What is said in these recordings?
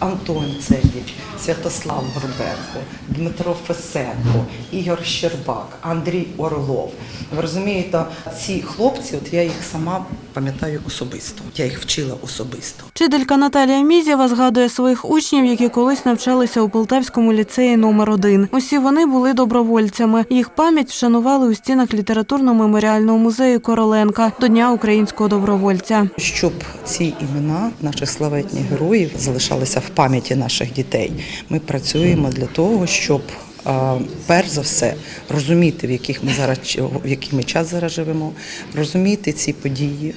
Антон Цевіч, Святослав Горбенко, Дмитро Фесенко, Ігор Щербак, Андрій Орлов. Ви розумієте, ці хлопці, от я їх сама пам'ятаю особисто. Я їх вчила особисто. Вчителька Наталія Мізєва згадує своїх учнів, які колись навчалися у Полтавському ліцеї номер 1 Усі вони були добровольцями. Їх пам'ять вшанували у стінах літературно-меморіального музею Короленка до Дня українського добровольця. Щоб ці імена наших славетних героїв залишалися в пам'яті наших дітей. Ми працюємо для того, щоб перш за все розуміти, в яких ми зараз в який ми час зараз живемо, розуміти ці події.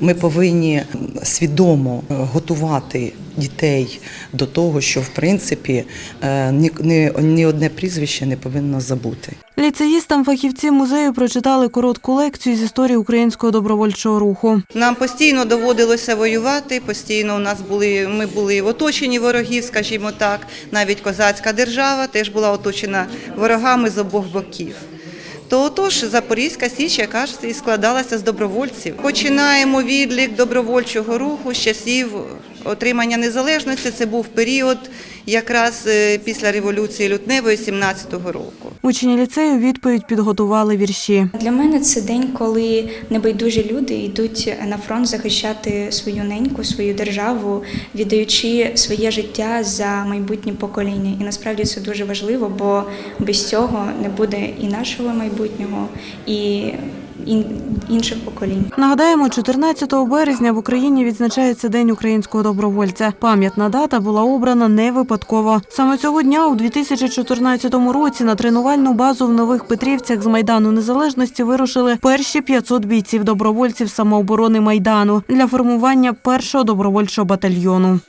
Ми повинні свідомо готувати дітей до того, що в принципі е, ні, ні, ні одне прізвище не повинно забути. Ліцеїстам фахівці музею прочитали коротку лекцію з історії українського добровольчого руху. Нам постійно доводилося воювати. Постійно у нас були ми були в оточенні ворогів, скажімо так. Навіть козацька держава теж була оточена ворогами з обох боків. То отож Запорізька Січ, яка ж і складалася з добровольців. Починаємо відлік добровольчого руху з часів отримання незалежності. Це був період якраз е, після революції лютневої 17-го року. Учні ліцею відповідь підготували вірші. Для мене це день, коли небайдужі люди йдуть на фронт захищати свою неньку, свою державу, віддаючи своє життя за майбутнє покоління. І насправді це дуже важливо, бо без цього не буде і нашого майбутнього, і інших поколінь. Нагадаємо, 14 березня в Україні відзначається День українського добровольця. Пам'ятна дата була обрана не випадково. Саме цього дня у 2014 році на тренувальну базу в Нових Петрівцях з Майдану Незалежності вирушили перші 500 бійців добровольців самооборони Майдану для формування першого добровольчого батальйону.